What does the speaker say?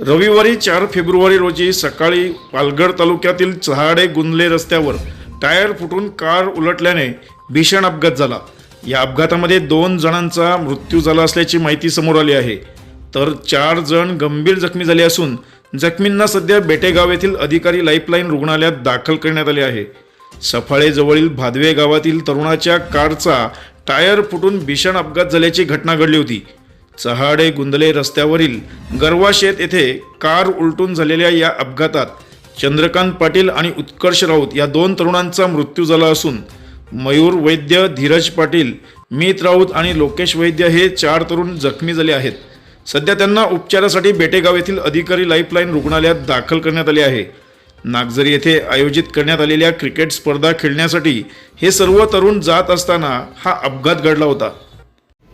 रविवारी चार फेब्रुवारी रोजी सकाळी पालघर तालुक्यातील चहाडे गुंदले रस्त्यावर टायर फुटून कार उलटल्याने भीषण अपघात झाला. या अपघातामध्ये दोन जणांचा मृत्यू झाला असल्याची माहिती समोर आली आहे. तर चार जण गंभीर जखमी झाले असून जखमींना सध्या बेटेगाव येथील अधिकारी लाईफलाईन रुग्णालयात दाखल करण्यात आले आहे. सफाळेजवळील भादवे गावातील तरुणाच्या कारचा टायर फुटून भीषण अपघात झाल्याची घटना घडली होती. चहाडे गुंदले रस्त्यावरील गरवा शेत येथे कार उलटून झालेल्या या अपघातात चंद्रकांत पाटील आणि उत्कर्ष राऊत या दोन तरुणांचा मृत्यू झाला असून मयूर वैद्य धीरज पाटील मीत राऊत आणि लोकेश वैद्य हे चार तरुण जखमी झाले आहेत. सध्या त्यांना उपचारासाठी बेटेगाव येथील अधिकारी लाईफलाईन रुग्णालयात दाखल करण्यात आले आहे. नागझरी येथे आयोजित करण्यात आलेल्या क्रिकेट स्पर्धा खेळण्यासाठी हे सर्व तरुण जात असताना हा अपघात घडला होता.